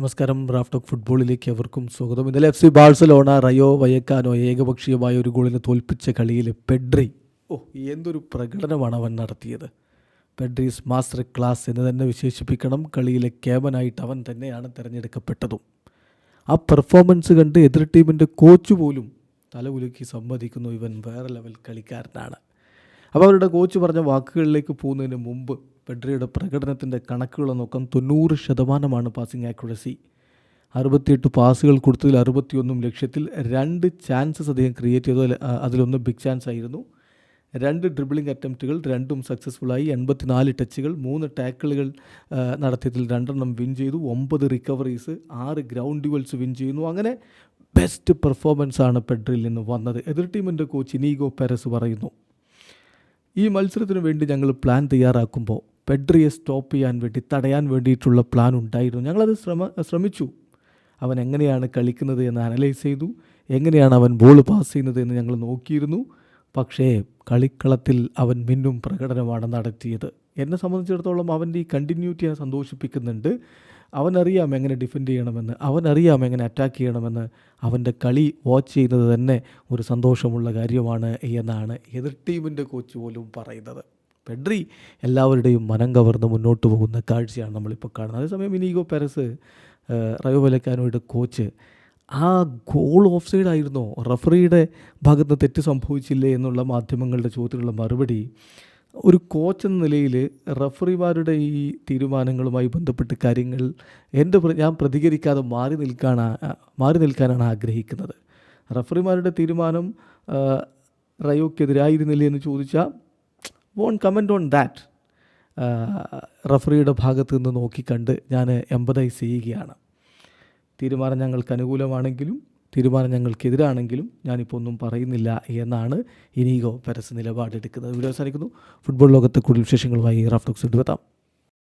നമസ്കാരം. റാഫ്റ്റോക്ക് ഫുട്ബോളിലേക്ക് അവർക്കും സ്വാഗതം. ഇന്നലെ F C Barcelona Rayo Vallecano ഏകപക്ഷീയമായ ഒരു ഗോളിനെ തോൽപ്പിച്ച കളിയിൽ പെഡ്രി ഓ എന്തൊരു പ്രകടനമാണ് അവൻ നടത്തിയത്. പെഡ്രീസ് മാസ്റ്റർ ക്ലാസ് എന്ന് തന്നെ വിശേഷിപ്പിക്കണം. കളിയിലെ ക്യാമനായിട്ട് അവൻ തന്നെയാണ് തിരഞ്ഞെടുക്കപ്പെട്ടതും. ആ പെർഫോമൻസ് കണ്ട് എതിർ ടീമിന്റെ കോച്ച് പോലും തലകുലുക്കി സമ്മതിക്കുന്നു. ഇവൻ വേറെ ലെവൽ കളിക്കാരനാണ്. അപ്പോൾ അവരുടെ കോച്ച് പറഞ്ഞ വാക്കുകളിലേക്ക് പോകുന്നതിന് മുമ്പ് പെഡ്രിയുടെ പ്രകടനത്തിന്റെ കണക്കുകളെ നോക്കാം തൊണ്ണൂറ് ശതമാനമാണ് പാസിംഗ് ആക്യുറസി അറുപത്തിയെട്ട് പാസുകൾ കൊടുത്തതിൽ അറുപത്തിയൊന്നും ലക്ഷ്യത്തിൽ രണ്ട് ചാൻസസ് അദ്ദേഹം ക്രിയേറ്റ് ചെയ്തു. അതിലൊന്ന് ബിഗ് ചാൻസ് ആയിരുന്നു. രണ്ട് ഡ്രിബിളിംഗ് അറ്റംപ്റ്റുകൾ രണ്ടും സക്സസ്ഫുള്ളായി എൺപത്തിനാല് ടച്ചുകൾ മൂന്ന് ടാക്കിളുകൾ നടത്തിയതിൽ രണ്ടെണ്ണം വിൻ ചെയ്തു. ഒമ്പത് റിക്കവറീസ് ആറ് ഗ്രൗണ്ട് ഡ്യുവൽസ് വിൻ ചെയ്യുന്നു. അങ്ങനെ ബെസ്റ്റ് പെർഫോമൻസ് ആണ് പെഡ്രിൽ നിന്ന് വന്നത്. എതിർ ടീമിന്റെ കോച്ച് ഇനീഗോ പെരസ് പറയുന്നു. ഈ മത്സരത്തിന് വേണ്ടി ഞങ്ങൾ പ്ലാൻ തയ്യാറാക്കുമ്പോൾ പെഡ്രിയെ സ്റ്റോപ്പ് ചെയ്യാൻ വേണ്ടി തടയാൻ വേണ്ടിയിട്ടുള്ള പ്ലാൻ ഉണ്ടായിരുന്നു. ഞങ്ങളത് ശ്രമ ശ്രമിച്ചു. അവൻ എങ്ങനെയാണ് കളിക്കുന്നത് എന്ന് അനലൈസ് ചെയ്തു. എങ്ങനെയാണ് അവൻ ബോൾ പാസ് ചെയ്യുന്നത് എന്ന് ഞങ്ങൾ നോക്കിയിരുന്നു. പക്ഷേ കളിക്കളത്തിൽ അവൻ മിന്നും പ്രകടനമാണ് നടത്തിയത്. എന്നെ സംബന്ധിച്ചിടത്തോളം അവന്റെ ഈ കണ്ടിന്യൂറ്റി ഞാൻ സന്തോഷിപ്പിക്കുന്നുണ്ട്. അവനറിയാം എങ്ങനെ ഡിഫെൻഡ് ചെയ്യണമെന്ന് അവനറിയാം എങ്ങനെ അറ്റാക്ക് ചെയ്യണമെന്ന്. അവന്റെ കളി വാച്ച് ചെയ്യുന്നത് തന്നെ ഒരു സന്തോഷമുള്ള കാര്യമാണ് എന്നാണ് എതിർ ടീമിന്റെ കോച്ച് പോലും പറയുന്നത്. പെഡ്രി എല്ലാവരുടെയും മനം കവർന്ന് മുന്നോട്ട് പോകുന്ന കാഴ്ചയാണ് നമ്മളിപ്പോൾ കാണുന്നത്. അതേസമയം ഇനീഗോ പെരസ് റയോ വലക്കാനോയുടെ കോച്ച് ആ ഗോൾ ഓഫ് സൈഡ് ആയിരുന്നോ റഫറിയുടെ ഭാഗത്ത് തെറ്റ് സംഭവിച്ചില്ലേ എന്നുള്ള മാധ്യമങ്ങളുടെ ചോദ്യത്തിനുള്ള മറുപടി ഒരു കോച്ച് എന്ന നിലയിൽ റഫറിമാരുടെ ഈ തീരുമാനങ്ങളുമായി ബന്ധപ്പെട്ട് കാര്യങ്ങൾ എന്റെ ഞാൻ പ്രതികരിക്കാതെ മാറി നിൽക്കാനാ മാറി നിൽക്കാനാണ് ആഗ്രഹിക്കുന്നത്. റഫറിമാരുടെ തീരുമാനം റയോക്കെതിരായിരുന്നില്ലേ എന്ന് ചോദിച്ചാൽ വോൺ കമന്റ് ഓൺ ദാറ്റ് റഫറിയുടെ ഭാഗത്ത് നിന്ന് നോക്കിക്കണ്ട് ഞാൻ എമ്പതൈസ് ചെയ്യുകയാണ്. തീരുമാനം ഞങ്ങൾക്ക് അനുകൂലമാണെങ്കിലും തീരുമാനം ഞങ്ങൾക്കെതിരാണെങ്കിലും ഞാനിപ്പോൾ ഒന്നും പറയുന്നില്ല എന്നാണ് ഇനീഗോ പെരസ് നിലപാടെടുക്കുന്നത്. വീഡിയോ അവസാനിക്കുന്നു. ഫുട്ബോൾ ലോകത്തെ കൂടുതൽ വിശേഷങ്ങളുമായി റാഫ്റ്റോക്സ് എടുത്താം